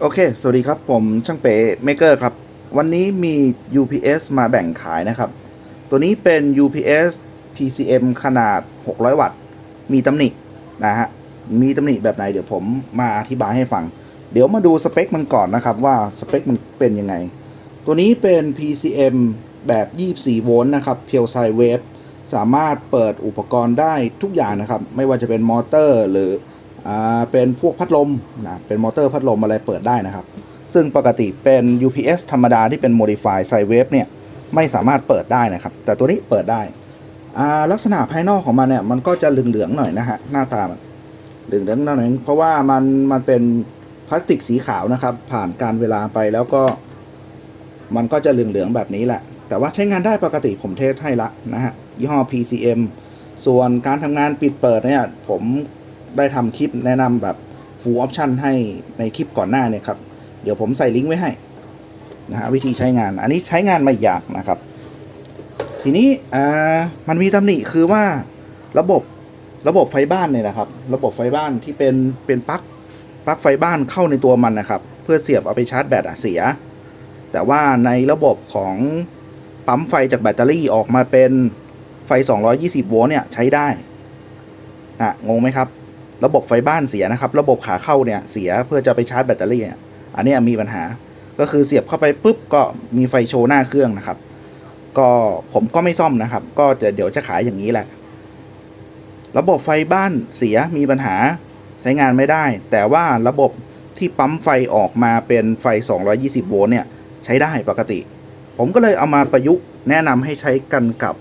โอเค สวัสดีครับ ผมช่างเป๋เมเกอร์ครับ วันนี้มี UPS มาแบ่งขายนะครับ ตัวนี้เป็น UPS PCM ขนาด 600 วัตต์ มีตำหนินะฮะ มีตำหนิแบบไหนเดี๋ยวผมมาอธิบายให้ฟัง เดี๋ยวมาดูสเปคมันก่อนนะครับว่าสเปคมันเป็นยังไง ตัวนี้เป็น PCM แบบ 24 โวลต์นะครับ เพียวไซเวฟ สามารถเปิดอุปกรณ์ได้ทุกอย่างนะครับ ไม่ว่าจะเป็นมอเตอร์ หรือ เป็นพวกพัดลมนะเป็นมอเตอร์พัดลมอะไรเปิดได้นะครับ ซึ่งปกติเป็น UPS ธรรมดาที่เป็น Modify s i d e Wave เนี่ยไม่สามารถเปิดได้นะครับ แต่ตัวนี้เปิดได้ลักษณะภายนอกของมันเนี่ยมันก็จะเหลืองๆหน่อยนะฮะหน้าตามันเหลืองๆหน่อยเพราะว่ามันมันเป็นพลาสติกสีขาวนะครับ ผ่านการเวลาไปแล้วก็ มันก็จะเหลืองๆแบบนี้แหละ แต่ว่าใช้งานได้ปกติผมเทสให้ละนะฮะยี่ห้อ PCM ส่วนการทำงานปิดเปิดเนี่ยผม ได้ทำคลิปแนะนำแบบ full option ให้ในคลิปก่อนหน้าเนี่ยครับ เดี๋ยวผมใส่ลิงก์ไว้ให้นะฮะวิธีใช้งาน อันนี้ใช้งานไม่ยากนะครับ ทีนี้อ่ามันมีตำหนิคือว่าระบบระบบไฟบ้านเนี่ยนะครับ ระบบไฟบ้านที่เป็นเป็นปลั๊กปลั๊กไฟบ้านเข้าในตัวมันนะครับ เพื่อเสียบเอาไปชาร์จแบตอะเสีย แต่ว่าในระบบของปั๊มไฟจากแบตเตอรี่ออกมาเป็นไฟ 220 โวลต์เนี่ยใช้ได้อะงงไหมครับ ระบบไฟบ้านเสียนะครับ ระบบขาเข้าเนี่ยเสียเพื่อจะไปชาร์จแบตเตอรี่อันนี้มีปัญหาก็คือเสียบเข้าไปปุ๊บก็มีไฟโชว์หน้าเครื่องนะครับ ก็ผมก็ไม่ซ่อมนะครับ ก็จะเดี๋ยวจะขายอย่างนี้แหละ ระบบไฟบ้านเสียมีปัญหาใช้งานไม่ได้ แต่ว่าระบบที่ปั๊มไฟออกมาเป็นไฟ 220 โวลต์เนี่ยใช้ได้ปกติ ผมก็เลยเอามาประยุกต์แนะนำให้ใช้กันกับ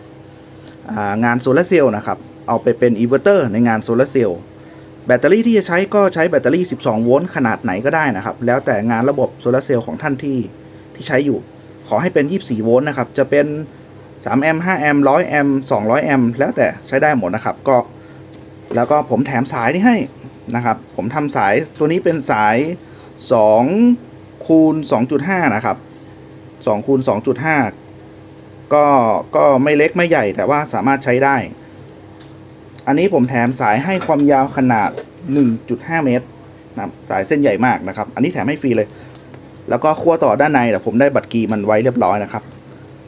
างานโซลาร์เซลล์นะครับ เอาไปเป็นอินเวอร์เตอร์ในงานโซลาร์เซลล์ แบตเตอรี่ที่จะใช้ก็ใช้แบตเตอรี่ 12 โวลต์ขนาดไหนก็ได้นะครับ แล้วแต่งานระบบโซลาเซลล์ของท่านที่ที่ใช้อยู่ ขอให้เป็น 24 โวลต์นะครับ จะเป็น 3 แอมป์ 5 แอมป์ 100 แอมป์ 200 แอมป์ แล้วแต่ใช้ได้หมดนะครับ ก็ แล้วก็ผมแถมสายนี่ให้นะครับ ผมทำสายตัวนี้เป็นสาย 2 คูณ 2.5 นะครับ 2 คูณ 2.5 ก็ ก็ไม่เล็กไม่ใหญ่แต่ว่าสามารถใช้ได้ อันนี้ผมแถมสายให้ความยาวขนาด 1.5 เมตรนะสายเส้นใหญ่มากนะครับ อันนี้แถมให้ฟรีเลย แล้วก็ขั้วต่อด้านในแต่ผมได้บัตรกีมันไว้เรียบร้อยนะครับ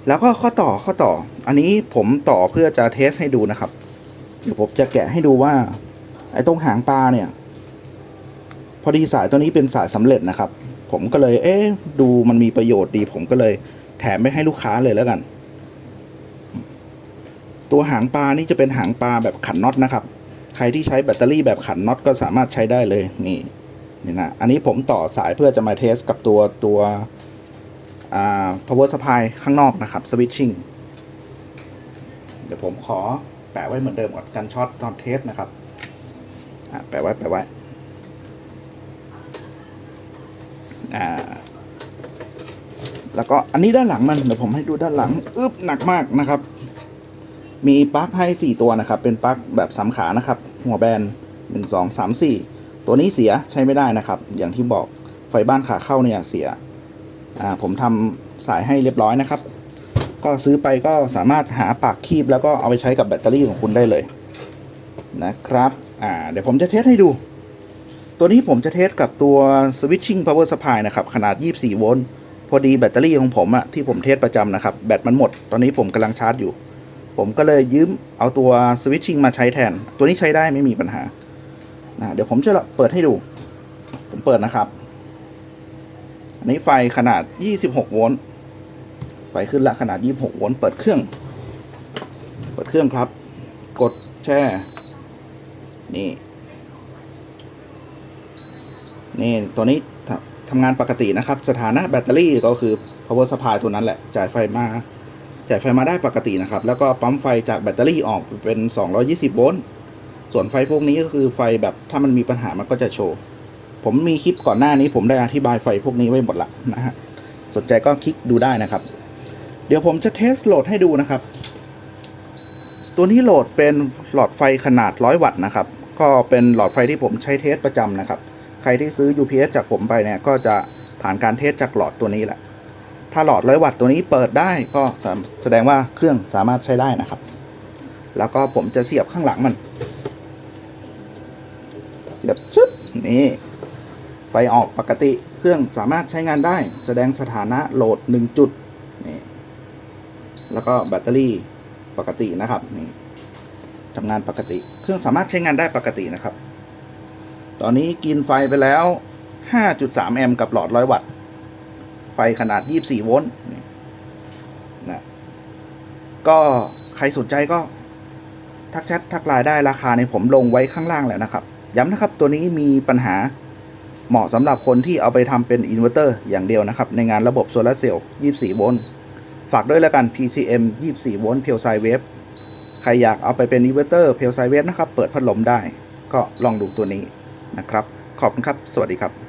แล้วก็ข้อต่อข้อต่อ อันนี้ผมต่อเพื่อจะเทสให้ดูนะครับ เดี๋ยวผมจะแกะให้ดูว่า ไอ้ตรงหางปลาเนี่ย พอดีสายตัวนี้เป็นสายสำเร็จนะครับ ผมก็เลย เอ๊ะดูมันมีประโยชน์ดี ผมก็เลยแถมไปให้ลูกค้าเลยแล้วกัน ตัวหางปลานี่จะเป็นหางปลาแบบขันน็อตนะครับ ใครที่ใช้แบตเตอรี่แบบขันน็อตก็สามารถใช้ได้เลยนี่นี่นะอันนี้ผมต่อสายเพื่อจะมาเทสกับตัวตัวอ่า power supply ข้างนอกนะครับ switching เดี๋ยวผมขอแปะไว้เหมือนเดิมก่อนกันช็อตตอนเทสนะครับอะแปะไว้แปะไว้อ่าแล้วก็อันนี้ด้านหลังมันเดี๋ยวผมให้ดูด้านหลังอึ๊บหนักมากนะครับ มีปลั๊กให้ 4 ตัวนะครับ เป็นปลั๊กแบบสามขานะครับ หัวแบน1 2 3 4 ตัวนี้เสียใช้ไม่ได้นะครับ อย่างที่บอกไฟบ้านขาเข้าเนี่ยเสียอ่าผมทำสายให้เรียบร้อยนะครับ ก็ซื้อไปก็สามารถหาปากคีบแล้วก็เอาไปใช้กับแบตเตอรี่ของคุณได้เลยนะครับอ่าเดี๋ยวผมจะเทสให้ดู ตัวนี้ผมจะเทสกับตัว switching power supply นะครับ ขนาด 24 โวลต์พอดีแบตเตอรี่ของผมอะที่ผมเทสประจำนะครับ แบตมันหมด ตอนนี้ผมกำลังชาร์จอยู่ ผมก็เลยยืมเอาตัว switching มาใช้แทน ตัวนี้ใช้ได้ไม่มีปัญหานะเดี๋ยวผมจะเปิดให้ดู ผมเปิดนะครับ อันนี้ไฟขนาด 26 โวลต์ ไฟขึ้นละขนาด 26 โวลต์ เปิดเครื่อง เปิดเครื่องครับ กดแช่ นี่ นี่ ตัวนี้ทำงานปกตินะครับ สถานะแบตเตอรี่ก็คือ power supply ตัวนั้นแหละ จ่ายไฟมา จ่ายไฟมาได้ปกตินะครับ แล้วก็ปั๊มไฟจากแบตเตอรี่ออกเป็น 220 โวลต์ ส่วนไฟพวกนี้ก็คือไฟแบบถ้ามันมีปัญหามันก็จะโชว์ ผมมีคลิปก่อนหน้านี้ผมได้อธิบายไฟพวกนี้ไว้หมดละนะฮะ สนใจก็คลิกดูได้นะครับ เดี๋ยวผมจะเทสโหลดให้ดูนะครับ ตัวนี้โหลดเป็นหลอดไฟขนาด 100 วัตต์นะครับ ก็เป็นหลอดไฟที่ผมใช้เทสประจำนะครับ ใครที่ซื้อ UPS จากผมไปเนี่ยก็จะผ่านการเทสจากหลอดตัวนี้แหละ ถ้าหลอด100วัตต์ตัวนี้เปิดได้ก็แสดงว่าเครื่องสามารถใช้ได้นะครับ แล้วก็ผมจะเสียบข้างหลังมัน เสียบซึบนี่ไฟออกปกติเครื่องสามารถใช้งานได้ แสดงสถานะโหลด 1 จุดนี่แล้วก็แบตเตอรี่ปกตินะครับนี่ทำงานปกติ เครื่องสามารถใช้งานได้ปกตินะครับ ตอนนี้กินไฟไปแล้ว 5.3 แอมป์กับหลอด 100 วัตต์ ไฟขนาด 24 โวลต์นี่นะก็ใครสนใจก็ทักแชททักไลน์ได้ราคาในผมลงไว้ข้างล่างแล้วนะครับ ย้ำนะครับตัวนี้มีปัญหาเหมาะสำหรับคนที่เอาไปทำเป็นอินเวอร์เตอร์อย่างเดียวนะครับ ในงานระบบโซลาเซลล์ 24 โวลต์ ฝากด้วยแล้วกัน TCM 24 โวลต์เพียวไซเวฟใครอยากเอาไปเป็นอินเวอร์เตอร์เพียวไซเวฟนะครับ เปิดพัดลมได้ ก็ลองดูตัวนี้นะครับ ขอบคุณครับ สวัสดีครับ